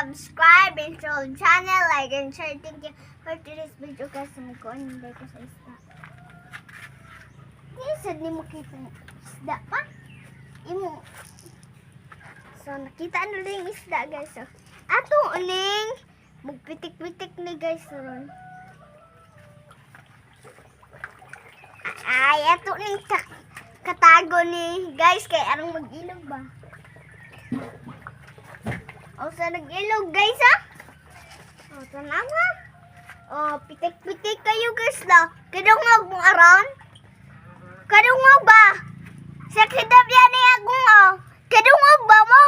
subscribe and show channel, like and share. Thank you for today's video guys. Sumukuan hindi ko sa isda. Isa ni mo kita isda pa. Imo. So nakita na lang isda guys. So, ato uling magpitik-pitik ni guys ron. Ay, ato ning katago ni guys kay arang mag-ilog ba? O sa nag-ilog guys ha? O tanawa. O pitik-pitik kayo guys la. Kadungog mo aron? Kadungog ba? Sa kidap yan ni akong o. Kadungog ba mo?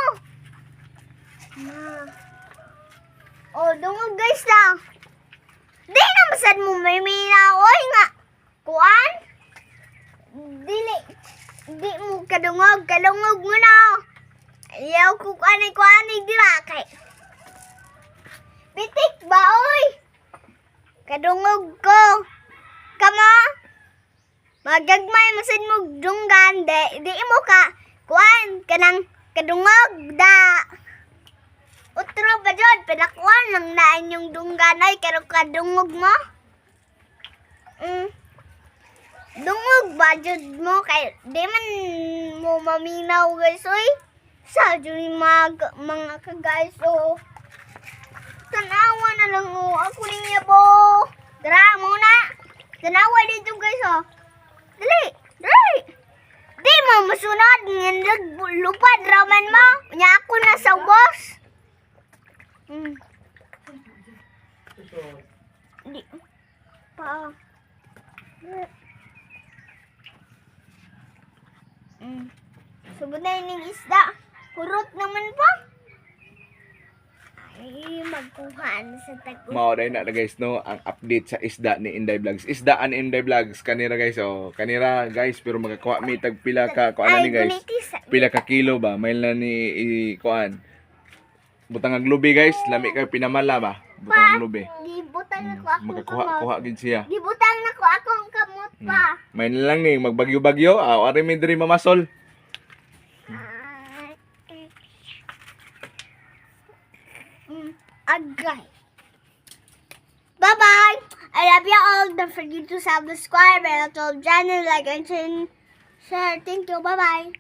O dungog guys la. Di na masad mo may minaoy nga. Kuan? Dili. Di mo kadungog. Kadungog mo na. Ayaw ko kuanay kuanay dira kay. Pitik ba oy? Kadungog ko. Kamo? Magagmay masin mo dunggan de di mo ka kuan kanang kadungog da. Utro ba jud pinakuan lang na inyong dungganay pero kadungog mo? Mm. Dungog ba jud mo kay di man mo maminaw guys oy. Yung mag mga ka-guys oh. Tanawa na lang oh. Ako niya po. Tara muna. Tanawa dito guys oh. Dali. Dali. Di mo masunod. Ngayon lupad raman mo. Nya ako na sa boss. Hmm. Di. Pa. Mm. Subod na yun isda. Kurot naman pa. Ay, magkuhan sa tago. Mao dai na na guys no ang update sa isda ni Inday Vlogs. Isdaan ni Inday Vlogs kanira guys oh. Kanira guys pero magakuha mi tag pila ka kuan ni guys. Pila ka kilo ba? Mail na ni i, kuan. Butang ang lubi guys, lami kay pinamala ba? Butang ang lubi. Gibutang na ko akong Magakuha kamot. kuha gid siya. Gibutang na ko akong kamot pa. May na lang ni magbagyo-bagyo, ah, ari mi diri mamasol. Agay. Bye-bye! I love you all. Don't forget to subscribe and also channel, like, and share. Thank you. Bye-bye.